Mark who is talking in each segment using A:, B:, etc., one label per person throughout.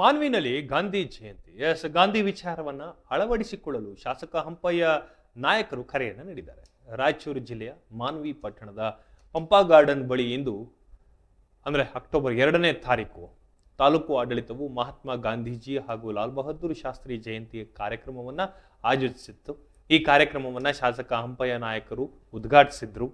A: ಮಾನ್ವಿನಲ್ಲಿ ಗಾಂಧಿ ಜಯಂತಿ. ಎಸ್ ಗಾಂಧಿ ವಿಚಾರವನ್ನ ಅಳವಡಿಸಿಕೊಳ್ಳಲು ಶಾಸಕ ಹಂಪಯ್ಯ ನಾಯಕರು ಕರೆಯನ್ನು ನೀಡಿದ್ದಾರೆ. ರಾಯಚೂರು ಜಿಲ್ಲೆಯ ಮಾನ್ವಿ ಪಟ್ಟಣದ ಪಂಪಾ ಗಾರ್ಡನ್ ಬಳಿ ಇಂದು, ಅಂದರೆ ಅಕ್ಟೋಬರ್ ಎರಡನೇ ತಾರೀಕು, ತಾಲೂಕು ಆಡಳಿತವು ಮಹಾತ್ಮ ಗಾಂಧೀಜಿ ಹಾಗೂ ಲಾಲ್ ಬಹದ್ದೂರ್ ಶಾಸ್ತ್ರಿ ಜಯಂತಿ ಕಾರ್ಯಕ್ರಮವನ್ನು ಆಯೋಜಿಸಿತ್ತು. ಈ ಕಾರ್ಯಕ್ರಮವನ್ನು ಶಾಸಕ ಹಂಪಯ್ಯ ನಾಯಕರು ಉದ್ಘಾಟಿಸಿದ್ರು.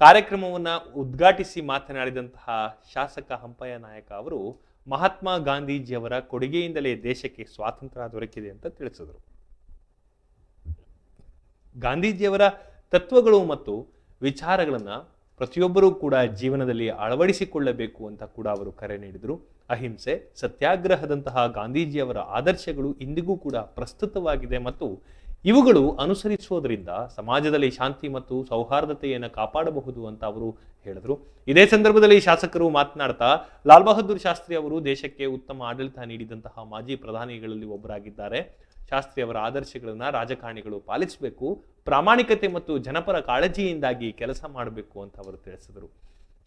A: ಕಾರ್ಯಕ್ರಮವನ್ನು ಉದ್ಘಾಟಿಸಿ ಮಾತನಾಡಿದಂತಹ ಶಾಸಕ ಹಂಪಯ್ಯ ನಾಯಕ ಅವರು ಮಹಾತ್ಮ ಗಾಂಧೀಜಿಯವರ ಕೊಡುಗೆಯಿಂದಲೇ ದೇಶಕ್ಕೆ ಸ್ವಾತಂತ್ರ್ಯ ದೊರಕಿದೆ ಅಂತ ತಿಳಿಸಿದರು. ಗಾಂಧೀಜಿಯವರ ತತ್ವಗಳು ಮತ್ತು ವಿಚಾರಗಳನ್ನು ಪ್ರತಿಯೊಬ್ಬರೂ ಕೂಡ ಜೀವನದಲ್ಲಿ ಅಳವಡಿಸಿಕೊಳ್ಳಬೇಕು ಅಂತ ಕೂಡ ಅವರು ಕರೆ ನೀಡಿದರು. ಅಹಿಂಸೆ, ಸತ್ಯಾಗ್ರಹದಂತಹ ಗಾಂಧೀಜಿಯವರ ಆದರ್ಶಗಳು ಇಂದಿಗೂ ಕೂಡ ಪ್ರಸ್ತುತವಾಗಿದೆ ಮತ್ತು ಇವುಗಳು ಅನುಸರಿಸುವುದರಿಂದ ಸಮಾಜದಲ್ಲಿ ಶಾಂತಿ ಮತ್ತು ಸೌಹಾರ್ದತೆಯನ್ನು ಕಾಪಾಡಬಹುದು ಅಂತ ಅವರು ಹೇಳಿದರು. ಇದೇ ಸಂದರ್ಭದಲ್ಲಿ ಶಾಸಕರು ಮಾತನಾಡ್ತಾ, ಲಾಲ್ ಬಹದ್ದೂರ್ ಶಾಸ್ತ್ರಿ ಅವರು ದೇಶಕ್ಕೆ ಉತ್ತಮ ಆಡಳಿತ ನೀಡಿದಂತಹ ಮಾಜಿ ಪ್ರಧಾನಿಗಳಲ್ಲಿ ಒಬ್ಬರಾಗಿದ್ದಾರೆ. ಶಾಸ್ತ್ರಿ ಅವರ ಆದರ್ಶಗಳನ್ನ ರಾಜಕಾರಣಿಗಳು ಪಾಲಿಸಬೇಕು, ಪ್ರಾಮಾಣಿಕತೆ ಮತ್ತು ಜನಪರ ಕಾಳಜಿಯಿಂದಾಗಿ ಕೆಲಸ ಮಾಡಬೇಕು ಅಂತ ಅವರು ತಿಳಿಸಿದರು.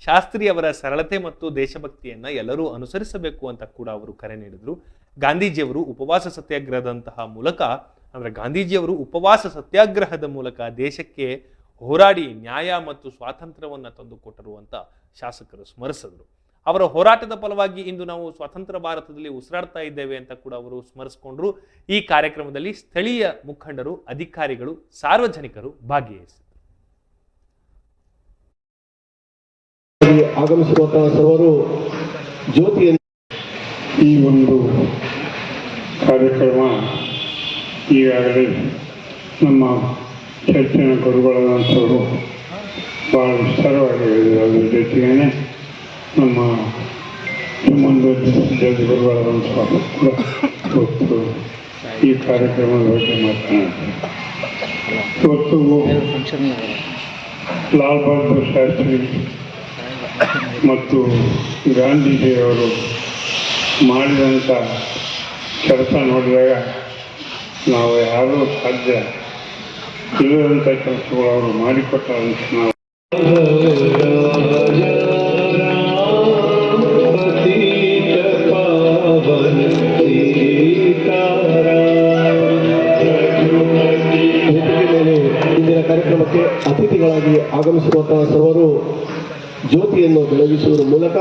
A: ಶಾಸ್ತ್ರಿ ಅವರ ಸರಳತೆ ಮತ್ತು ದೇಶಭಕ್ತಿಯನ್ನ ಎಲ್ಲರೂ ಅನುಸರಿಸಬೇಕು ಅಂತ ಕೂಡ ಅವರು ಕರೆ ನೀಡಿದರು. ಗಾಂಧೀಜಿಯವರು ಉಪವಾಸ ಸತ್ಯಾಗ್ರಹದಂತಹ ಮೂಲಕ ಅಂದ್ರೆ ಗಾಂಧೀಜಿಯವರು ಉಪವಾಸ ಸತ್ಯಾಗ್ರಹದ ಮೂಲಕ ದೇಶಕ್ಕೆ ಹೋರಾಡಿ ನ್ಯಾಯ ಮತ್ತು ಸ್ವಾತಂತ್ರ್ಯವನ್ನು ತಂದುಕೊಟ್ಟರು ಅಂತ ಶಾಸಕರು ಸ್ಮರಿಸಿದರು. ಅವರ ಹೋರಾಟದ ಫಲವಾಗಿ ಇಂದು ನಾವು ಸ್ವತಂತ್ರ ಭಾರತದಲ್ಲಿ ಉಸಿರಾಡ್ತಾ ಇದ್ದೇವೆ ಅಂತ ಕೂಡ ಅವರು ಸ್ಮರಿಸಿಕೊಂಡ್ರು. ಈ ಕಾರ್ಯಕ್ರಮದಲ್ಲಿ ಸ್ಥಳೀಯ ಮುಖಂಡರು, ಅಧಿಕಾರಿಗಳು, ಸಾರ್ವಜನಿಕರು ಭಾಗಿಯಿಸಿದರು
B: ಆಗಮಿಸಿರುವಂತಹ ಸರ್ವರು ಜ್ಯೋತಿಯನ್ನು
C: ಈ ಒಂದು ಕಾರ್ಯಕ್ರಮ ಈಗಾಗಲೇ ನಮ್ಮ ಚರ್ಚಿನ ಗುರುಗಳಾದಂಥವರು ಭಾಳ ವಿಸ್ತಾರವಾಗಿ ಹೇಳಿದರು. ಅದ್ರ ಜೊತೆಗೇನೆ ನಮ್ಮ ಜಡ್ಜ್ ಗುರುಗಳಾದಂಥವರು ಕೂಡ ಇವತ್ತು ಈ ಕಾರ್ಯಕ್ರಮದ ಬಗ್ಗೆ ಮಾತನಾಡ್ತಾರೆ. ಇವತ್ತು ಲಾಲ್ ಬಹದ್ದೂರ್ ಶಾಸ್ತ್ರಿ ಮತ್ತು ಗಾಂಧೀಜಿಯವರು ಮಾಡಿದಂಥ ಕೆಲಸ ನೋಡಿದಾಗ ನಾವು ಯಾರೂ ಸಾಧ್ಯ ಇಲ್ಲದಂಥ ಕೆಲಸಗಳು ಅವರು ಮಾಡಿಕೊಟ್ಟ ನಾವು
B: ಇಂದಿನ ಕಾರ್ಯಕ್ರಮಕ್ಕೆ ಅತಿಥಿಗಳಾಗಿ ಆಗಮಿಸಿರುವಂತಹ ಸರ್ವರು ಜ್ಯೋತಿಯನ್ನು ಬೆಳಗಿಸುವುದರ ಮೂಲಕ